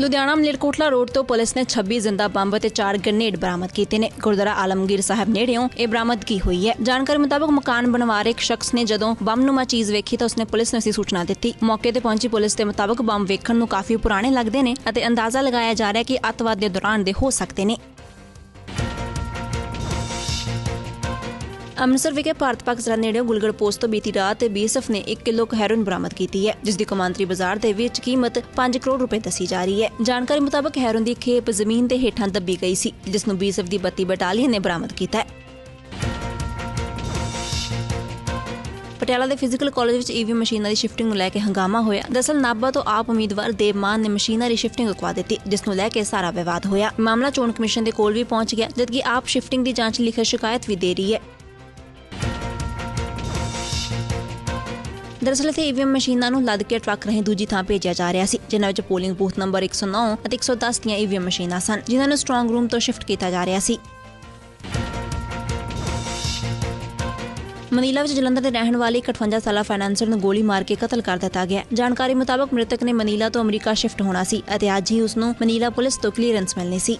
Ludhiana Malerkotla road ਤੋਂ police ਨੇ 26 ਜ਼ਿੰਦਾ ਬੰਬ ਅਤੇ 4 ਗ੍ਰਨੇਡ ਬਰਾਮਦ ਕੀਤੇ ਨੇ। ਗੁਰਦੁਆਰਾ ਆਲਮਗੀਰ ਸਾਹਿਬ ਨੇੜਿਓਂ ਇਹ ਬਰਾਮਦਗੀ ਹੋਈ ਹੈ? ਜਾਣਕਾਰੀ ਮੁਤਾਬਕ ਮਕਾਨ ਬਣਵਾ ਰਹੇ ਇੱਕ ਸ਼ਖਸ ਨੇ ਜਦੋਂ ਬੰਬ ਨੂਮਾ ਚੀਜ਼ ਵੇਖੀ ਤਾਂ ਉਸਨੇ ਪੁਲਿਸ ਨੂੰ ਇਸਦੀ ਸੂਚਨਾ ਦਿੱਤੀ। ਮੌਕੇ ਤੇ ਪਹੁੰਚੀ ਪੁਲਿਸ ਦੇ ਮੁਤਾਬਕ ਬੰਬ ਵੇਖਣ ਨੂੰ ਕਾਫੀ ਪੁਰਾਣੇ ਲੱਗਦੇ ਨੇ ਅਤੇ ਅੰਦਾਜ਼ਾ ਲਗਾਇਆ ਜਾ ਰਿਹਾ ਕਿ ਅੱਤਵਾਦ ਦੇ ਦੌਰਾਨ ਦੇ ਹੋ ਸਕਦੇ ਨੇ। ਅੰਮ੍ਰਿਤਸਰ ਵਿਖੇ ਭਾਰਤ ਪਾਕ ਸਰਹੱਦ ਨੇੜੇ ਗੁਲਗੜ ਪੋਸਟ ਤੋਂ ਬੀਤੀ ਰਾਤ ਬੀਐਸਐਫ ਨੇ 1 ਕਿਲੋ ਹੈਰੋਇਨ ਬਰਾਮਦ ਕੀਤੀ ਹੈ, ਜਿਸ ਦੀ ਕੌਮਾਂਤਰੀ ਬਾਜ਼ਾਰ ਦੇ ਵਿੱਚ ਕੀਮਤ 5 ਕਰੋੜ ਰੁਪਏ ਦੱਸੀ ਜਾ ਰਹੀ ਹੈ। ਜਾਣਕਾਰੀ ਮੁਤਾਬਕ ਹੈਰੋਇਨ ਦੀ ਖੇਪ ਜ਼ਮੀਨ ਦੇ ਹੇਠਾਂ ਦੱਬੀ ਗਈ ਸੀ, ਜਿਸ ਨੂੰ ਬੀਐਸਐਫ ਦੀ 32 ਬਟਾਲੀਅਨ ਨੇ ਬਰਾਮਦ ਕੀਤਾ ਹੈ। ਪਟਿਆਲਾ ਦੇ ਫਿਜ਼ੀਕਲ ਕਾਲਜ ਵਿੱਚ ਈਵੀ ਮਸ਼ੀਨਾਂ ਦੀ ਸ਼ਿਫਟਿੰਗ ਨੂੰ ਲੈ ਕੇ ਹੰਗਾਮਾ ਹੋਇਆ। ਦਰਸਲ ਨਾਭਾ ਤੋਂ ਆਪ ਉਮੀਦਵਾਰ ਦੇਵਮਾਨ ਨੇ ਮਸ਼ੀਨਾਂ ਦੀ ਸ਼ਿਫਟਿੰਗ ਰੁਕਵਾ ਦਿੱਤੀ, ਜਿਸ ਨੂੰ ਲੈ ਕੇ ਸਾਰਾ ਵਿਵਾਦ ਹੋਇਆ। ਮਾਮਲਾ ਚੋਣ ਕਮਿਸ਼ਨ ਦੇ ਕੋਲ ਵੀ ਪਹੁੰਚ ਗਿਆ, ਜਦਕਿ ਆਪ ਸ਼ਿਫਟਿੰਗ ਦੀ ਜਾਂਚ ਲਈ ਲਿਖਤ ਸ਼ਿਕਾਇਤ ਵੀ ਦੇ ਰਹੀ ਹੈ। ਦਰਅਸਲ ਇੱਥੇ ਈਵੀਐਮ ਮਸ਼ੀਨਾਂ ਨੂੰ ਲੱਦ ਕੇ ਟਰੱਕ ਰਾਹੀਂ ਦੂਜੀ ਥਾਂ ਭੇਜਿਆ ਜਾ ਰਿਹਾ ਸੀ, ਜਿਨ੍ਹਾਂ ਵਿੱਚ ਪੋਲਿੰਗ ਬੂਥ ਨੰਬਰ 109 ਅਤੇ 110 ਦੀਆਂ ਈਵੀਐਮ ਮਸ਼ੀਨਾਂ ਸਨ, ਜਿਨ੍ਹਾਂ ਨੂੰ ਸਟਰੋਂਗ ਰੂਮ ਤੋਂ ਸ਼ਿਫਟ ਕੀਤਾ ਜਾ ਰਿਹਾ ਸੀ। ਮਨੀਲਾ ਵਿੱਚ ਜਲੰਧਰ ਦੇ ਰਹਿਣ ਵਾਲੀ 58 ਸਾਲਾ ਫਾਈਨੈਂਸਰ ਨੂੰ ਗੋਲੀ ਮਾਰ ਕੇ ਕਤਲ ਕਰ ਦਿੱਤਾ ਗਿਆ। ਜਾਣਕਾਰੀ ਮੁਤਾਬਕ ਮ੍ਰਿਤਕ ਨੇ ਮਨੀਲਾ ਤੋਂ ਅਮਰੀਕਾ ਸ਼ਿਫਟ ਹੋਣਾ ਸੀ ਅਤੇ ਅੱਜ ਹੀ ਉਸ ਨੂੰ ਮਨੀਲਾ ਪੁਲਿਸ ਤੋਂ ਕਲੀਅਰੈਂਸ ਮਿਲਣੀ ਸੀ।